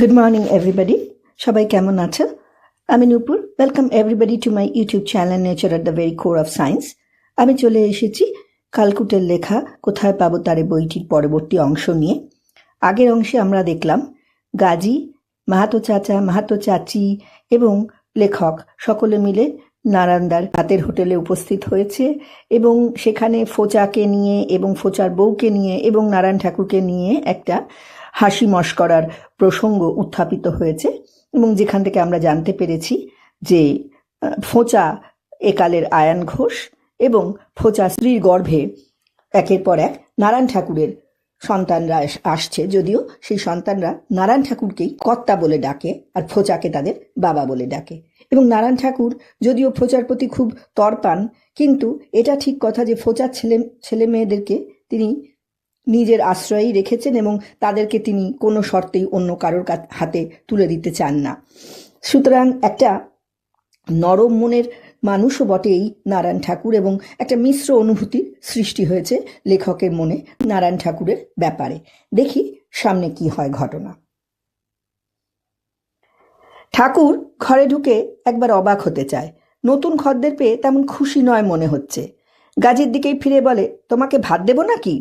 Good morning everybody সবাই কেমন আছো? আমি Nupur. Welcome everybody to my YouTube channel nature at the very core of science আমি চলে এসেছি কালকুটের লেখা, কোথায় পাবো তারে বইটির পরবর্তী অংশ নিয়ে। আগের অংশে আমরা দেখলাম গাজী, মাহাতো চাচা, মাহাতো চাচি এবং লেখক সকলে মিলে নারায়ণদার হাতের হোটেলে উপস্থিত হয়েছে এবং সেখানে ফোচাকে নিয়ে এবং ফোচার বউকে নিয়ে এবং নারায়ণ ঠাকুরকে নিয়ে একটা হাসি মস্করার প্রসঙ্গ উত্থাপিত হয়েছে এবং যেখান থেকে আমরা জানতে পেরেছি যে ফোঁচা একালের আয়ান ঘোষ এবং ফোঁচা স্ত্রীর গর্ভে একের পর এক নারায়ণ ঠাকুরের সন্তানরা আস- আসছে। যদিও সেই সন্তানরা নারায়ণ ঠাকুরকেই কর্তা বলে ডাকে আর ফোঁচাকে তাদের বাবা বলে ডাকে। এবং নারায়ণ ঠাকুর যদিও ফোঁচার প্রতি খুব তরপান, কিন্তু এটা ঠিক কথা যে ফোঁচার ছেলে ছেলে মেয়েদেরকে তিনি নিজের আশ্রয়েই রেখেছেন এবং তাদেরকে তিনি কোনো শর্তেই অন্য কারোর হাতে তুলে দিতে চান না। সুতরাং একটা নরম মনের মানুষও বটেই নারায়ণ ঠাকুর এবং একটা মিশ্র অনুভূতির সৃষ্টি হয়েছে লেখকের মনে নারায়ণ ঠাকুরের ব্যাপারে। দেখি সামনে কি হয় ঘটনা। ঠাকুর ঘরে ঢুকে একবার অবাক হতে চায়। নতুন খদ্দের পেয়ে তেমন খুশি নয় মনে হচ্ছে। গাজীর দিকেই ফিরে বলে, তোমাকে ভাত দেবো নাকি?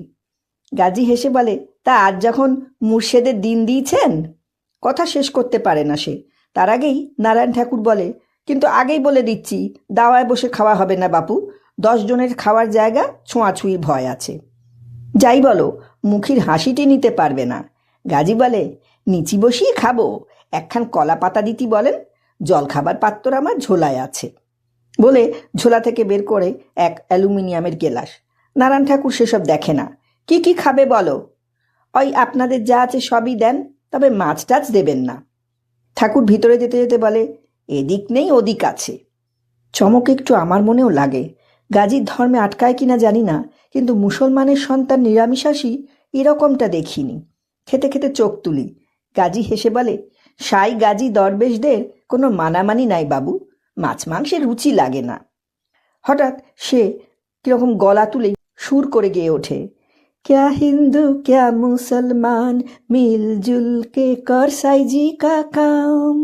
গাজী হেসে বলে, তা আজ যখন মুর্শেদের দিন দিয়েছেন? কথা শেষ করতে পারে না সে। তার আগেই নারায়ণ ঠাকুর বলে, কিন্তু আগেই বলে দিচ্ছি, দাওয়ায় বসে খাওয়া হবে না বাপু। দশ জনের খাওয়ার জায়গা ছোঁয়াছুঁয়ির ভয় আছে। যাই বলো, মুখির হাসিটি নিতে পারবে না। গাজী বলে, নিচি বসিয়ে খাব। একখান কলা পাতা দিতি বলেন জল খাবার পাত্র আমার ঝোলায় আছে। বলে ঝোলা থেকে বের করে এক অ্যালুমিনিয়ামের গেলাস। নারায়ণ ঠাকুর সেসব দেখে না। কি কি খাবে বলো? ওই আপনাদের যা আছে সবই দেন, তবে মাছ টাছ দেবেন না। ঠাকুর ভিতরে যেতে যেতে বলে, এদিক নেই, ওদিক আছে। চমক একটু আমার মনেও লাগে। গাজীর ধর্মে আটকায় কিনা জানি না, কিন্তু মুসলমানের সন্তান নিরামিষাসী এরকমটা দেখিনি। খেতে খেতে চোখ তুলি। গাজী হেসে বলে, সাই গাজী দরবেশদের কোনো মানামানি নাই বাবু, মাছ মাংসের রুচি লাগে না। হঠাৎ সে কীরকম গলা তুলে সুর করে গেয়ে ওঠে। क्या हिंदू क्या मुसलमान मिलजुल के कर साइजी का काम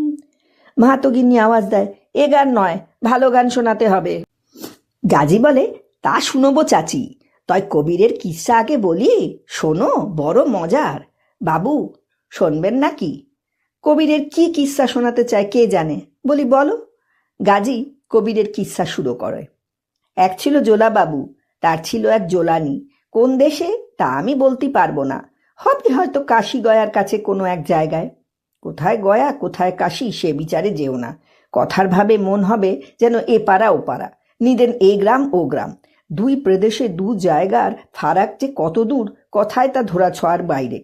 মাহাতোগিন্নি আওয়াজ দেয় এ গান নয় ভালো গান শোনাতে হবে গাজী বলে তা শুনবো চাচি তয় কবিরের কিস্সা আগে বলি শোনো বড় মজার বাবু শুনবেন নাকি কবিরের কি কিস্সা শোনাতে চায় কে জানে বলি বলো গাজী কবিরের কিস্সা শুরু করে এক ছিল জোলা বাবু তার ছিল এক জোলানি কোন দেশে তা আমি বলতে পারব না। হবে হয়তো কাশি গয়ার কাছে কোনো এক জায়গায়। কোথায় গয়া, কোথায় কাশি সে বিচারে যেও না। কথার ভাবে মন হবে যেন এ পাড়া, ও পাড়া। নিদেন এ গ্রাম, ও গ্রাম। দুই প্রদেশে দু জায়গার ফারাক যে কত দূর, কথায় তা ধরা ছোঁয়ার বাইরে।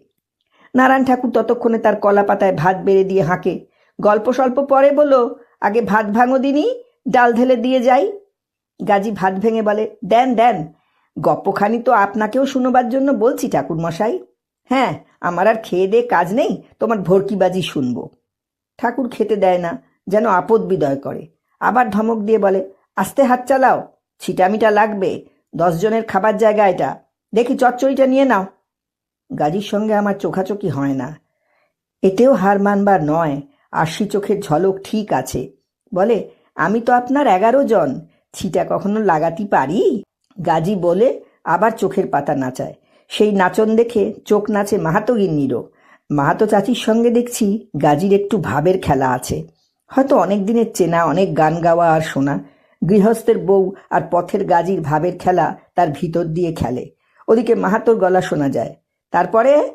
নারায়ণ ঠাকুর ততক্ষণে তার কলা পাতায় ভাত বেড়ে দিয়ে হাঁকে। গল্প স্বল্প পরে বলো আগে ভাত ভাঙো দিনই ডাল ঢেলে দিয়ে যাই। গাজী ভাত ভেঙে বলে, দেন দেন। গপ্পখানি তো আপনাকেও শুনবার জন্য বলছি, ঠাকুরমশাই। হ্যাঁ আমার আর খেয়ে দে কাজ নেই, তোমার ভর্কিবাজি শুনব। ঠাকুর খেতে দেয় না, যেন আপদ বিদয় করে। আবার ধমক দিয়ে বলে, আস্তে হাত চালাও, ছিটামিটা লাগবে দশজনের খাবার জায়গা এটা। দেখি চচ্চড়িটা নিয়ে নাও। গাজির সঙ্গে আমার চোখাচোখি হয় না। এতেও হার মানবার নয় আশি চোখের ঝলক ঠিক আছে। বলে, আমি তো আপনার এগারো জন, ছিটা কখনো লাগাতে পারি? গাজী বলে আবার চোখের পাতা নাচায়। সেই নাচন দেখে চোখ নাচে মাহাতো গিন্নিরও। মাহাতো চাচির সঙ্গে দেখছি গাজীর একটু ভাবের খেলা আছে। হয়তো অনেক দিনের চেনা, অনেক গান গাওয়া আর শোনা। গৃহস্থের বউ আর পথের গাজীর ভাবের খেলা তার ভিতর দিয়ে খেলে। ওদিকে মাহাতোর গলা শোনা যায়। তারপরে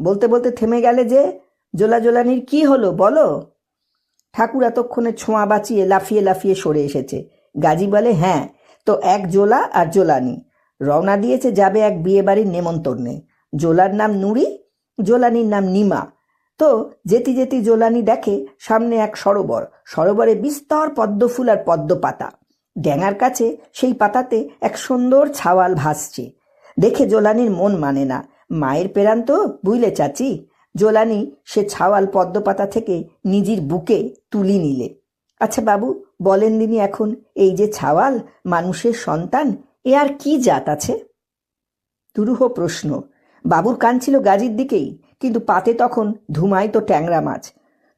বলতে বলতে থেমে গেলে যে, জোলা জোলানির কি হলো বলো? ঠাকুর এতক্ষণে ছোঁয়া বাঁচিয়ে লাফিয়ে লাফিয়ে সরে এসেছে। গাজী বলে হ্যাঁ তো এক জোলা আর জোলানি। রওনা দিয়েছে যাবে এক বিয়ে বাড়ির নেমন্তন্নে। জোলার নাম নুরি, জোলানির নাম নিমা। তো যেতি যেতি জোলানি দেখে সামনে এক সরোবর। সরোবরে বিস্তর পদ্মফুল আর পদ্ম পাতা ড্যাঙার কাছে সেই পাতাতে এক সুন্দর ছাওয়াল ভাসছে। দেখে জোলানির মন মানে না। মায়ের পেরান তো বুঝলে চাচি। জোলানি সে ছাওয়াল পদ্ম পাতা থেকে নিজের বুকে তুলি নিলে। আচ্ছা বাবু বলেন দিনি এখন, এই যে ছাওয়াল, মানুষের সন্তান, এ আর কি জাত আছে? দুরূহ প্রশ্ন। বাবুর কান ছিল গাজীর দিকেই, কিন্তু পাতে তখন ধুমাই তো ট্যাংরা মাছ।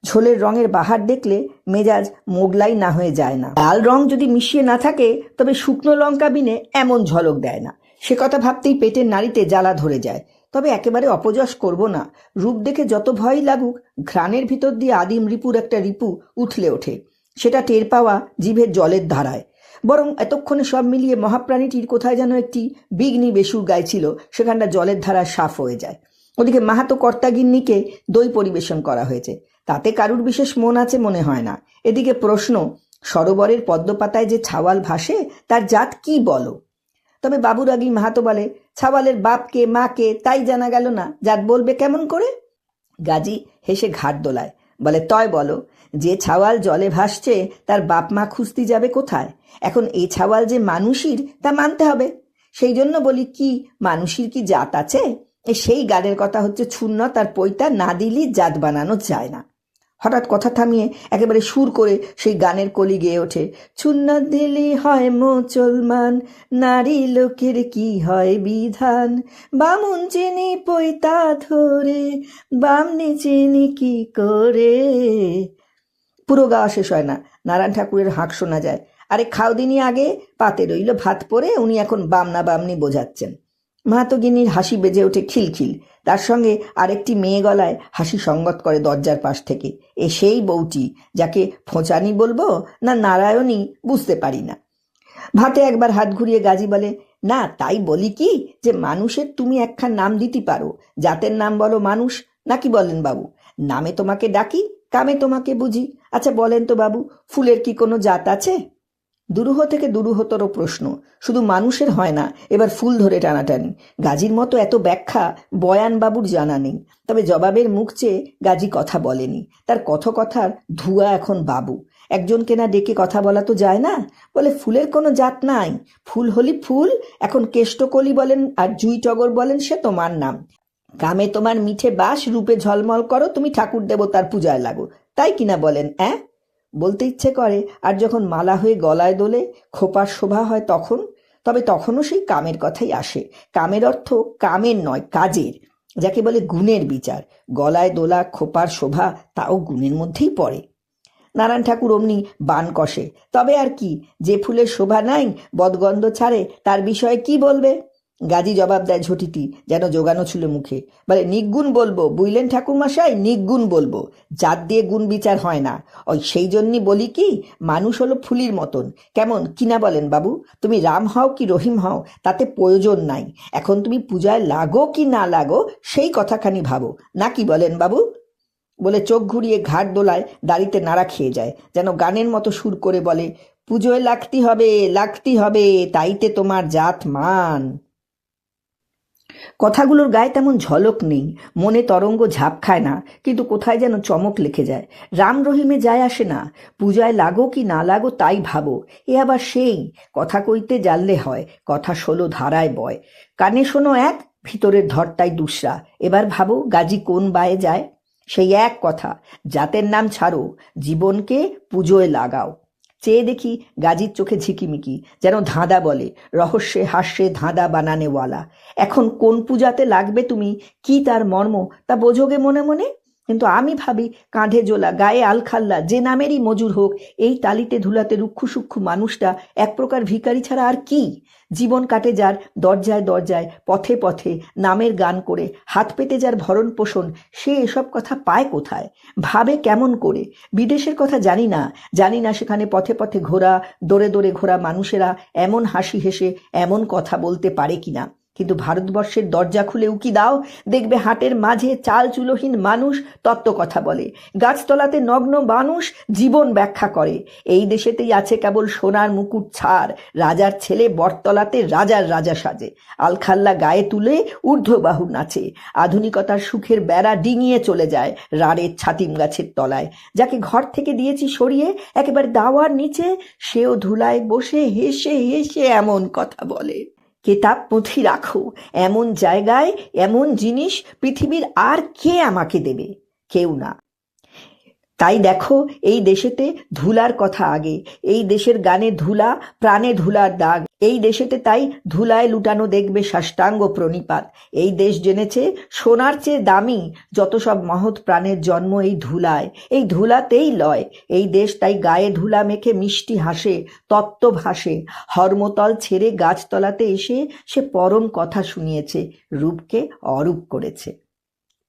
ঝোলের রঙের বাহার দেখলে মেজাজ মোগলাই না হয়ে যায় না। লাল রং যদি মিশিয়ে না থাকে, তবে শুকনো লঙ্কা বিনে এমন ঝলক দেয় না। সে কথা ভাবতেই পেটের নাড়িতে জ্বালা ধরে যায়। তবে একেবারে অপযশ করব না। রূপ দেখে যত ভয়ই লাগুক, ঘ্রাণের ভিতর দিয়ে আদিম রিপুর একটা রিপু উঠলে ওঠে। সেটা টের পাওয়া জিভের জলের ধারায়। বরং এতক্ষণে সব মিলিয়ে মহাপ্রাণীটির কোথায় যেন একটি বিঘ্নি বেসুর গাইছিল, সেখানটা জলের ধারা সাফ হয়ে যায়। ওদিকে মাহাতো কর্তাগিন্নিকে দই পরিবেশন করা হয়েছে। তাতে কারুর বিশেষ মন আছে মনে হয় না। এদিকে প্রশ্ন, সরোবরের পদ্মপাতায় যে ছাওয়াল ভাসে, তার জাত কি বলো? তবে বাবুর আগেই মাহাতো বলে, ছাওয়ালের বাপকে, মাকে তাই জানা গেল না, জাত বলবে কেমন করে? গাজী হেসে ঘাট দোলায়, বলে, তয় বলো যে ছাওয়াল জলে ভাসছে, তার বাপ মা খুঁজতে যাবে কোথায়? এখন এই ছাওয়াল যে মানুষের, তা মানতে হবে। সেই জন্য বলি, কি মানুষের কি জাত আছে? সেই গানের কথা হচ্ছে ছুন্ন তার পৈতা না দিলি জাত বানানো যায় না। হঠাৎ কথা থামিয়ে একেবারে সুর করে সেই গানের কলি গেয়ে ওঠে, ছুন্ন দিলি হয় মুসলমান নারী লোকের কি হয় বিধান? বামুন চিনি পৈতা ধরে, বামনি চিনি কি করে? পুরো গাওয়া শেষ হয় না। নারায়ণ ঠাকুরের হাঁক শোনা যায়। আরে খাওদিনই আগে, পাতে রইল ভাত পরে, উনি এখন বামনা বামনি বোঝাচ্ছেন। মাহাতগিনীর হাসি বেজে ওঠে খিলখিল। তার সঙ্গে আরেকটি মেয়ে গলায় হাসি সঙ্গত করে দরজার পাশ থেকে। এ সেই বউটি, যাকে ফোঁচানি বলব না নারায়ণী, বুঝতে পারি না। ভাতে একবার হাত ঘুরিয়ে গাজী বলে, না, তাই বলি কি যে মানুষের তুমি একখান নাম দিতে পারো। জাতের নাম বলো মানুষ নাকি বলেন বাবু? নামে তোমাকে ডাকি কামে তোমাকে বুঝি। আচ্ছা বলেন তো বাবু, ফুলের কি কোনো জাত আছে? দুরূহ থেকে দুরূহতর প্রশ্ন। শুধু মানুষের হয় না, এবার ফুল ধরে টানাটানি। গাজীর মতো এত ব্যাখ্যা বয়ান বাবুর জানা নেই। তবে জবাবের মুখ চেয়ে গাজী কথা বলেনি। তার কথকথার ধুয়া এখন বাবু। একজনকে না ডেকে কথা বলা তো যায় না? বলে, ফুলের কোনো জাত নাই। ফুল হলি ফুল, এখন কেষ্টকলি বলেন আর জুই টগর বলেন সে তোমার নাম। কামে তোমার মিঠে বাস, রূপে ঝলমল করো, তুমি ঠাকুর দেবতার পূজায় লাগো। তাই কিনা বলেন, অ্যাঁ? বলতে ইচ্ছে করে, আর যখন মালা হয়ে গলায় দোলে, খোপার শোভা হয় তখন? তবে তখনও সেই কামের কথাই আসে। কামের অর্থ কামের নয়, কাজের, যাকে বলে গুণের বিচার। গলায় দোলা, খোপার শোভা, তাও গুণের মধ্যেই পড়ে। নারায়ণ ঠাকুর অমনি বান কষে, তবে আর কি, যে ফুলের শোভা নাই, বদগন্ধ ছাড়ে, তার বিষয়ে কি বলবে? গাজী জবাব দেয় ঝটিটি, যেন জোগানো ছিল মুখে। বলে নিগুণ বলব বুঝলেন ঠাকুরমশাই নিগুণ বলব। জাত দিয়ে গুণ বিচার হয় না। ওই সেই জন্যই বলি কি, মানুষ হলো ফুলির মতন। কেমন কিনা বলেন বাবু? তুমি রাম হও কি রহিম হও, তাতে প্রয়োজন নাই। এখন তুমি পূজায় লাগো কি না লাগো, সেই কথাখানি ভাবো। না কি বলেন বাবু? বলে, চোখ ঘুরিয়ে ঘাট দোলায় দাড়িতে নাড়া খেয়ে যায়, যেন গানের মতো সুর করে বলে, পুজোয় লাগতি হবে লাগতি হবে, তাইতে তোমার জাত মান। কথাগুলোর গায়ে তেমন ঝলক নেই। মনে তরঙ্গ ঝাপ খায় না, কিন্তু কোথায় যেন চমক লেখে যায়। রাম রহিমে যায় আসে না। পূজায় লাগো কি না লাগো তাই ভাবো। এ আবার সেই, কথা কইতে জানলে হয়, কথা ষোলো ধারায় বয়। কানে শোনো এক, ভিতরের ধরটাই দুসরা। এবার ভাবো গাজী কোন বায়ে যায়? সেই এক কথা, জাতের নাম ছাড়ো, জীবনকে পুজোয় লাগাও। চেয়ে দেখি গাজির চোখে ঝিকিমিকি, যেন ধাঁধা বলে, রহস্যে হাস্যে ধাঁধা বানানেওয়ালা। এখন কোন পূজাতে লাগবে তুমি? কি তার মর্ম? তা বোঝোগে মনে মনে? কিন্তু আমি ভাবি, কাঁধে জোলা, গায়ে আলখাল্লা, যে নামেরই মজুর হোক, এই তালিতে ধুলাতে রুক্ষু সূক্ষ্ম মানুষটা এক প্রকার ভিখারি ছাড়া আর কি? জীবন কাটে যার দরজায় দরজায়, পথে পথে, নামের গান করে, হাত পেতে যার ভরণ পোষণ, সে এসব কথা পায় কোথায়? ভাবে কেমন করে? বিদেশের কথা জানি না জানি না সেখানে পথে পথে ঘোরা, দৌড়ে দৌড়ে ঘোরা মানুষেরা এমন হাসি হেসে এমন কথা বলতে পারে কিনা। কিন্তু ভারতবর্ষের দরজা খুলে উকি দাও, দেখবে হাটের মাঝে চাল চুলোহীন মানুষ তত্ত্ব কথা বলে। গাছতলাতে নগ্ন মানুষ জীবন ব্যাখ্যা করে। এই দেশেতেই আছে কেবল সোনার মুকুট ছাড়, রাজার ছেলে বটতলাতে রাজার রাজা সাজে। আলখাল্লা গায়ে তুলে ঊর্ধ্ববাহু নাচে। আধুনিকতার সুখের বেড়া ডিঙিয়ে চলে যায় রাড়ের ছাতিম গাছের তলায়। যাকে ঘর থেকে দিয়েছি সরিয়ে, একেবারে দাওয়ার নিচে, সেও ধুলায় বসে হেসে হেসে এমন কথা বলে। কেতাব পুঁথি রাখো। এমন জায়গায় এমন জিনিস পৃথিবীর আর কে আমাকে দেবে? কেউ না। তাই দেখো, এই দেশেতে ধুলার কথা আগে। এই দেশের গানে ধুলা, প্রাণে ধুলার দাগ। এই দেশেতে তাই ধুলায় লুটানো দেখবে সাষ্টাঙ্গ প্রণিপাত। এই দেশ জেনেছে, সোনার চেয়ে দামি যত সব মহৎ প্রাণের জন্ম এই ধুলায়। এই ধুলাতেই লয়। এই দেশ তাই গায়ে ধুলা মেখে মিষ্টি হাসে তত্ত্ব ভাসে হর্মতল ছেড়ে গাছতলাতে এসে সে পরম কথা শুনিয়েছে, রূপকে অরূপ করেছে।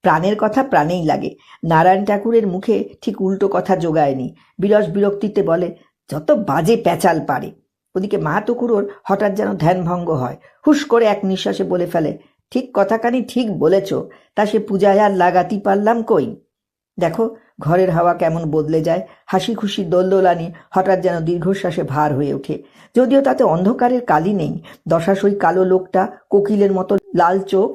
প্রাণের কথা প্রাণেই লাগে। নারায়ণ ঠাকুরের মুখে ঠিক উল্টো কথা জোগায়নি। বিরস বিরক্তিতে বলে, যত বাজে প্যাচাল পারে। ওদিকে মা তুকুরোর হঠাৎ যেন ধ্যান ভঙ্গ হয়। হুশ করে এক নিঃশ্বাসে বলে ফেলে, ঠিক কথাখানি ঠিক বলেছ, তা সে পূজায় আর লাগাতি পারলাম কই? দেখো, ঘরের হাওয়া কেমন বদলে যায়, হাসি খুশি দোলদোলানি হঠাৎ যেন দীর্ঘশ্বাসে ভার হয়ে ওঠে। যদিও তাতে অন্ধকারের কালি নেই, দশাশই কালো লোকটা কোকিলের মতো লাল চোখ,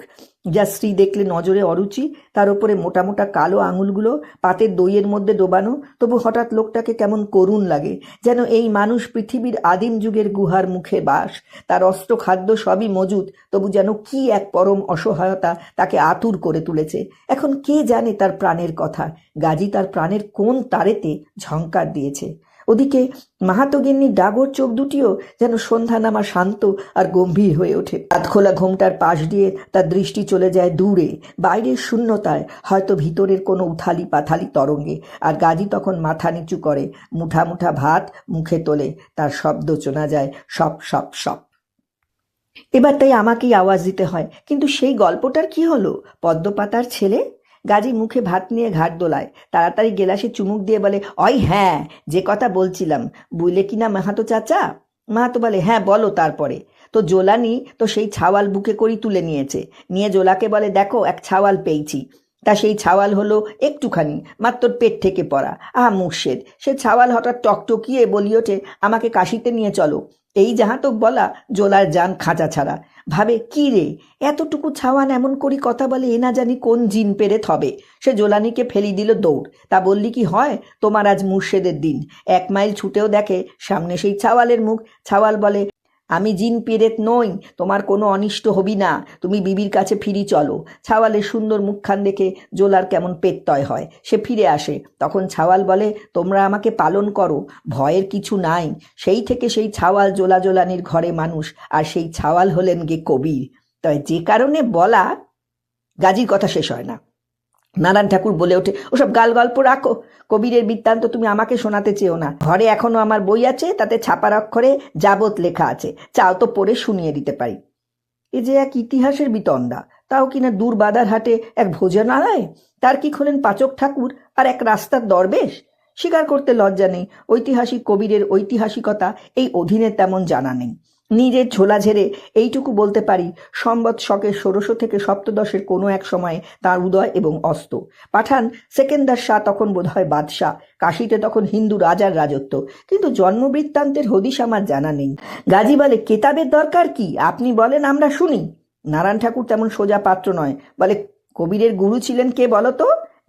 যা স্ত্রী দেখলে নজরে অরুচি, তার উপরে মোটা মোটা কালো আঙুলগুলো, পাতের দইয়ের মধ্যে ডোবানো, তবু হঠাৎ লোকটাকে কেমন করুণ লাগে, যেন এই মানুষ পৃথিবীর আদিম যুগের গুহার মুখে বাস, তার অস্ত্র খাদ্য সবই মজুদ, তবু যেন কি এক পরম অসহায়তা তাকে আতুর করে তুলেছে। এখন কে জানে তার প্রাণের কথা? গাজী তার প্রাণের কোন তারেতে ঝংকার দিয়েছে। ওদিকে মাহাতগিন্নির ডাগর চোখ দুটিও যেন সন্ধ্যা নামা শান্ত আর গম্ভীর হয়ে ওঠে। খোলা ঘোমটার পাশ দিয়ে তার দৃষ্টি চলে যায় দূরে, বাইরের শূন্যতায়, হয়তো ভিতরের কোনো উথালি পাথালি তরঙ্গে। আর গাজী তখন মাথা নিচু করে, মুঠা মুঠা ভাত মুখে তোলে, তার শব্দ চোনা যায় সপ সপ সপ। এবার তাই আমাকেই আওয়াজ দিতে হয়, কিন্তু সেই গল্পটার কি হলো? পদ্মপাতার ছেলে? গাজী মুখে ভাত নিয়ে ঘাট দোলায়। তাড়াতাড়ি গেলাসে চুমুক দিয়ে বলে, অই হ্যাঁ যে কথা বলছিলাম। বুঝলে কি না মাহাতো চাচা? মাহাতো বলে হ্যাঁ বলো তারপরে। তো জোলানি তো সেই ছাওয়াল বুকে করি তুলে নিয়েছে। নিয়ে জোলাকে বলে, দেখো, এক ছাওয়াল পেয়েছি। তা সেই ছাওয়াল হলো একটুখানি, মাত্র পেট থেকে পড়া। আহা মুর্শেদ, সে ছাওয়াল হঠাৎ টকটকিয়ে বলি ওঠে, আমাকে কাশিতে নিয়ে চলো। এই যাহাতক বলা, জোলার যান খাঁচা ছাড়া। ভাবে, কি রে, এতটুকু ছাওয়ান এমন করি কথা বলে, এ না জানি কোন জিন পেরে থবে? সে জোলানিকে ফেলি দিল দৌড়। তা বললি কি হয়? তোমার আজ মুর্শেদের দিন। এক মাইল ছুটেও দেখে, সামনে সেই ছাওয়ালের মুখ। ছাওয়াল বলে আমি জিন পেরেত নই, তোমার কোনো অনিষ্ট হবি না। তুমি বিবির কাছে ফিরি চলো। ছাওয়ালের সুন্দর মুখখান দেখে জোলার কেমন পেত্তয় হয়। সে ফিরে আসে। তখন ছাওয়াল বলে, তোমরা আমাকে পালন করো। ভয়ের কিছু নাই। সেই থেকে সেই ছাওয়াল জোলা জোলানির ঘরে মানুষ, আর সেই ছাওয়াল হলেন গে কবির। তবে যে কারণে বলা গাজীর কথা শেষ হয় না। নারায়ণ ঠাকুর বলে ওঠে, ওসব গাল গল্প রাখো। কবিরের বৃত্তান্ত তুমি আমাকে শোনাতে চেও না। ঘরে এখনও আমার বই আছে, তাতে ছাপার অক্ষরে যাবত লেখা আছে। চাও তো পড়ে শুনিয়ে দিতে পারি। এ যে এক ইতিহাসের বিতণ্ডা, তাও কিনা দূর বাদার হাটে এক ভোজনালয়? তার কি খোলেন পাচক ঠাকুর আর এক রাস্তার দরবেশ? স্বীকার করতে লজ্জা নেই, ঐতিহাসিক কবিরের ঐতিহাসিকতা এই অধীনে তেমন জানা নেই। নিজের ঝোলা ঝেড়ে এইটুকু বলতে পারি, সম্বৎ শকের ষোড়শ থেকে সপ্তদশের কোনো এক সময়ে তার উদয় এবং অস্ত। পাঠান সেকেন্দার শাহ তখন বোধহয় বাদশাহ, কাশিতে তখন হিন্দু রাজার রাজত্ব। কিন্তু জন্মবৃত্তান্তের হদিশ আমার জানা নেই। গাজী বলে কেতাবের দরকার কি? আপনি বলেন, আমরা শুনি। নারায়ণ ঠাকুর তেমন সোজা পাত্র নয়। বলে, কবিরের গুরু ছিলেন কে বলতো?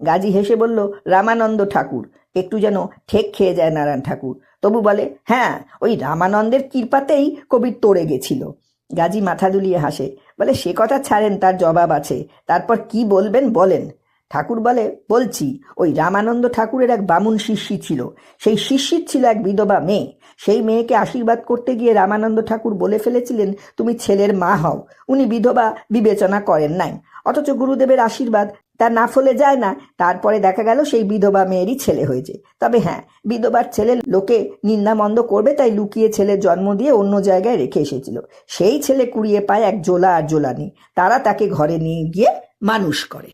গাজী হেসে বলল, রামানন্দ ঠাকুর। একটু যেন ঠেক খেয়ে যায় নারায়ণ ঠাকুর। তবু বলে হ্যাঁ ওই রামানন্দের কৃপাতেই কবির তোড়ে গেছিল। গাজী মাথা দুলিয়ে হাসে। বলে, সে কথা ছাড়েন, তার জবাব আছে। তারপর কি বলবেন বলেন। ঠাকুর বলে, বলছি, ওই রামানন্দ ঠাকুরের এক বামুন শিষ্যি ছিল। সেই শিষ্যির ছিল এক বিধবা মেয়ে। সেই মেয়েকে আশীর্বাদ করতে গিয়ে রামানন্দ ঠাকুর বলে ফেলেছিলেন, তুমি ছেলের মা হও। উনি বিধবা বিবেচনা করেন নাই। অথচ গুরুদেবের আশীর্বাদ তার না ফলে যায় না। তারপরে দেখা গেল সেই বিধবা মেয়েরই ছেলে হয়েছে। তবে হ্যাঁ বিধবার ছেলে লোকে নিন্দামন্দ করবে, তাই লুকিয়ে ছেলের জন্ম দিয়ে অন্য জায়গায় রেখে এসেছিল। সেই ছেলে কুড়িয়ে পায় এক জোলা আর জোলানি। তারা তাকে ঘরে নিয়ে গিয়ে মানুষ করে।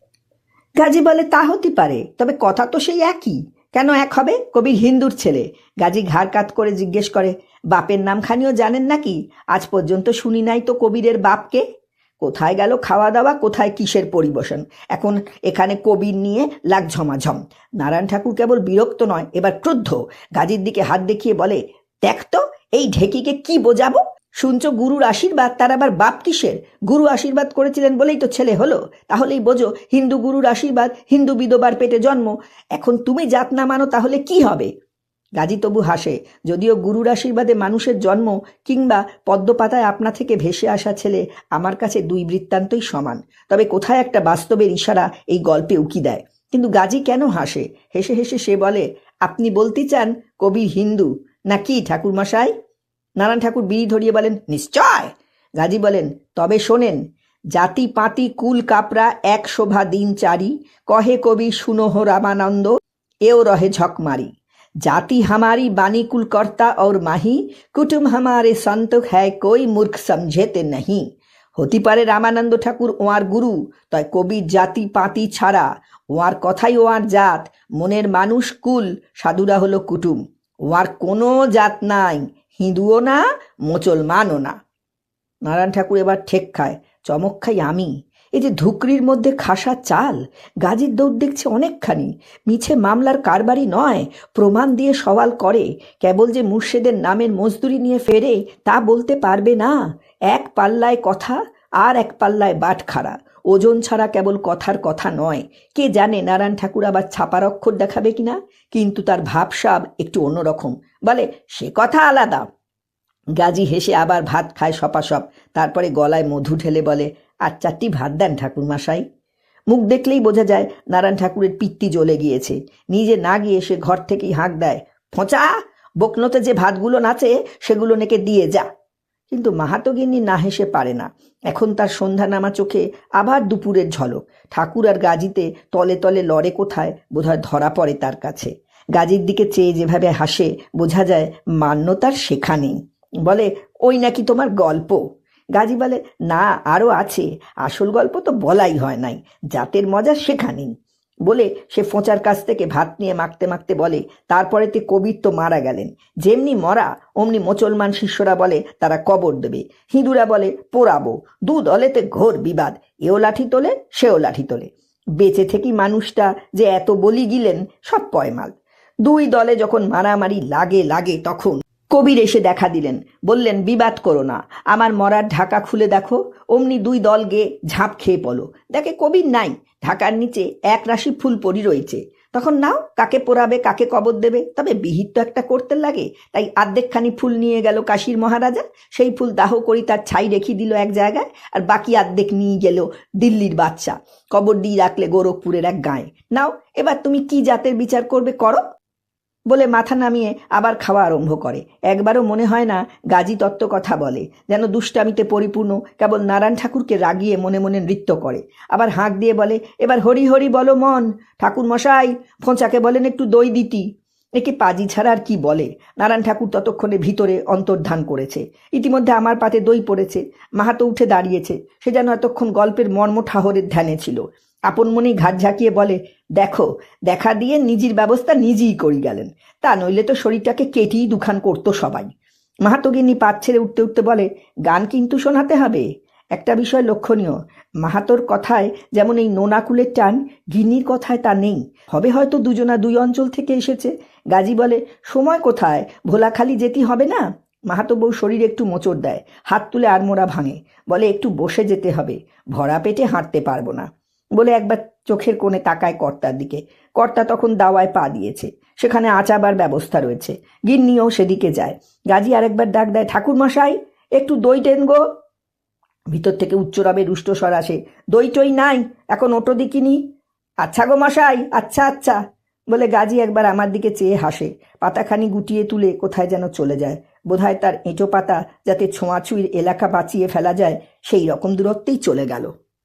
গাজী বলে, তা হতে পারে, তবে কথা তো সেই একই। কেন এক হবে? কবির হিন্দুর ছেলে। গাজী ঘাড় কাত করে জিজ্ঞেস করে, বাপের নামখানিও জানেন নাকি? আজ পর্যন্ত শুনি নাই তো কবিরের বাপকে? কোথায় গেল খাওয়া দাওয়া কোথায় কিসের পরিবেশন? এখন এখানে কবির নিয়ে লাগ ঝমাঝম। নারায়ণ ঠাকুর কেবল বিরক্ত নয়, এবার ক্রুদ্ধ। গাজীর দিকে হাত দেখিয়ে বলে, দেখ তো, এই ঢেকিকে কি বোঝাবো? শুনছ, গুরুর আশীর্বাদ, তার আবার বাপ কিসের? গুরু আশীর্বাদ করেছিলেন বলেই তো ছেলে হলো। তাহলেই বোঝো, হিন্দু গুরুর আশীর্বাদ, হিন্দু বিধবার পেটে জন্ম। এখন তুমি জাত না মানো, তাহলে কি হবে? গাজী তবু হাসে, যদিও গুরুর আশীর্বাদে মানুষের জন্ম কিংবা পদ্মপাতায় আপনা থেকে ভেসে আসা ছেলে আমার কাছে দুই বৃত্তান্তই সমান। তবে কোথায় একটা বাস্তবের ইশারা এই গল্পে উকি দেয়? কিন্তু গাজী কেন হাসে? হেসে হেসে সে বলে, আপনি বলতে চান কবির হিন্দু না কি ঠাকুরমশাই? নারায়ণ ঠাকুর বিড়ি ধরিয়ে বলেন, নিশ্চয়। গাজী বলেন, তবে শোনেন, জাতি পাতি কুল কাপড়া এক শোভা দিন চারি, কহে কবি সুনহ রামানন্দ, এও রহে ঝকমারি। জাতি হামারি বাণী কুল কর্তা और মাহি কুটুম হামারে সন্তক হ্যায় কই মূর্খ সমঝেতে नहीं হতে পারে রামানন্দ ঠাকুর ওয়ার গুরু তাই কবির জাতি পাতি ছাড়া ওয়ার কথাই ওয়ার জাত মনের মানুষ কুল সাধুরা হলো কুটুম ওয়ার কোনো জাত নাই হিন্দুও না মুসলমানও না নারায়ণ ঠাকুর এবার ঠেক খায় চমক খাই আমি এই যে ধুকরির মধ্যে খাসা চাল, গাজীর দৌড় দেখছে অনেকখানি। মিছে মামলার কারবারি নয়, প্রমাণ দিয়ে সওয়াল করে। কেবল যে মুর্শেদের নামের মজদুরি নিয়ে ফেরে, তা বলতে পারবে না। এক পাল্লায় কথা আর এক পাল্লায় বাটখারা। ওজন ছাড়া কেবল কথার কথা নয়। কে জানে নারায়ণ ঠাকুর আবার ছাপার অক্ষর দেখাবে কিনা? কিন্তু তার ভাবসাব একটু অন্যরকম। বলে, সে কথা আলাদা। গাজী হেসে আবার ভাত খায় সপাসপ। তারপরে গলায় মধু ঢেলে বলে আর চারটি ভাত দেন ঠাকুর মশাই মুখ দেখলেই বোঝা যায় নারায়ণ ঠাকুরের পিত্তি জ্বলে গিয়েছে। নিজে না গিয়ে সে ঘর থেকেই হাঁক দেয়, ফোঁচা, বকনোতে যে ভাতগুলো নাচে সেগুলো নেকে দিয়ে যা। কিন্তু মাহাতগিন্নি না হেসে পারে না। এখন তার সন্ধ্যা নামা চোখে আবার দুপুরের ঝলক। ঠাকুর আর গাজিতে তলে তলে লড়ে কোথায়, বোধহয় ধরা পড়ে তার কাছে। গাজীর দিকে চেয়ে যেভাবে হাসে, বোঝা যায় মান্যতার শেখা নেই। বলে, ওই নাকি তোমার গল্প? গাজী বলে, না আরও আছে। আসল গল্প তো বলাই হয় নাই। জাতের মজা শেখা নেই বলে সে ফোঁচার কাছ থেকে ভাত নিয়ে মাখতে মাখতে বলে তারপরেতে কবির তো মারা গেলেন। যেমনি মরা, অমনি মুসলমান শিষ্যরা বলে, তারা কবর দেবে। হিঁদুরা বলে, পোড়াবো। দু দলেতে ঘোর বিবাদ। এও লাঠি তোলে, সেও লাঠি তোলে। বেঁচে থেকেই মানুষটা যে এত বলি গিলেন, সব পয়মাল। দুই দলে যখন মারামারি লাগে লাগে তখন কবির এসে দেখা দিলেন। বললেন, বিবাদ করো না। আমার মরার ঢাকা খুলে দেখো। অমনি দুই দল গে ঝাঁপ খেয়ে পলো দেখে কবির নাই। ঢাকার নিচে এক রাশি ফুল পরি রয়েছে। তখন নাও, কাকে পোড়াবে, কাকে কবর দেবে? তবে বিহিত তো একটা করতে লাগে। তাই আর্ধেকখানি ফুল নিয়ে গেল কাশীর মহারাজা। সেই ফুল দাহ করি তার ছাই রেখে দিল এক জায়গায়। আর বাকি আর্ধেক নিয়ে গেল দিল্লির বাচ্চা কবর দিয়ে রাখলে গোরখপুরের এক গায়ে। নাও, এবার তুমি কি জাতের বিচার করবে করো। বলে মাথা নামিয়ে আবার খাওয়া আরম্ভ করে। একবারও মনে হয় না গাজী তত্ত্ব কথা বলে, যেন দুষ্টামিতে পরিপূর্ণ কেবল নারায়ণ ঠাকুরকে রাগিয়ে মনে মনে নৃত্য করে। আবার হাঁক দিয়ে বলে, এবার হরি হরি বলো মন, ঠাকুর মশাই, ফোঁচাকে বলেন একটু দই দিতি। একে পাজি ছাড়া আর কি বলে? নারায়ণ ঠাকুর ততক্ষণে ভিতরে অন্তর্ধান করেছে। ইতিমধ্যে আমার পাতে দই পড়েছে, মাহাতো উঠে দাঁড়িয়েছে। সে যেন এতক্ষণ গল্পের মর্ম ঠাহরের ধ্যানে ছিল। আপন মনেই ঘাট ঝাঁকিয়ে বলে, দেখো, দেখা দিয়ে নিজের ব্যবস্থা নিজেই করি গেলেন। তা নইলে তো শরীরটাকে কেটেই দুখান করতো সবাই। মাহাতোগিনী পাত ছেড়ে উঠতে উঠতে বলে, গান কিন্তু শোনাতে হবে। একটা বিষয় লক্ষণীয়, মাহাতোর কথায় যেমন এই নোনাকুলের টান, গিন্নির কথায় তা নেই। হবে হয়তো দুজনা দুই অঞ্চল থেকে এসেছে। গাজী বলে, সময় কোথায়? ভোলাখালি যেতে হবে না? মাহাতো বউ শরীরে একটু মোচড় দেয়, হাত তুলে আড়মোড়া ভাঙে। বলে, একটু বসে যেতে হবে। ভরা পেটে হাঁটতে পারব না। বলে একবার চোখের কোণে তাকায় কর্তার দিকে। কর্তা তখন দাওয়ায় পা দিয়েছে। সেখানে আচাবার ব্যবস্থা রয়েছে। গিন্নিও সেদিকে যায়। গাজী আরেকবার ডাক দেয় ঠাকুর মশাই একটু দই টেন গো। ভিতর থেকে উচ্চরবে রুষ্টস্বর আসে, দই টই নাই, এখন ওটো দিকিনি আচ্ছা গো মশাই আচ্ছা আচ্ছা। বলে গাজী একবার আমার দিকে চেয়ে হাসে, পাতাখানি গুটিয়ে তুলে কোথায় যেন চলে যায়। বোধহয় তার এঁটো পাতা যাতে ছোঁয়াছুঁইর এলাকা বাঁচিয়ে ফেলা যায়, সেই রকম দূরত্বেই চলে গেল।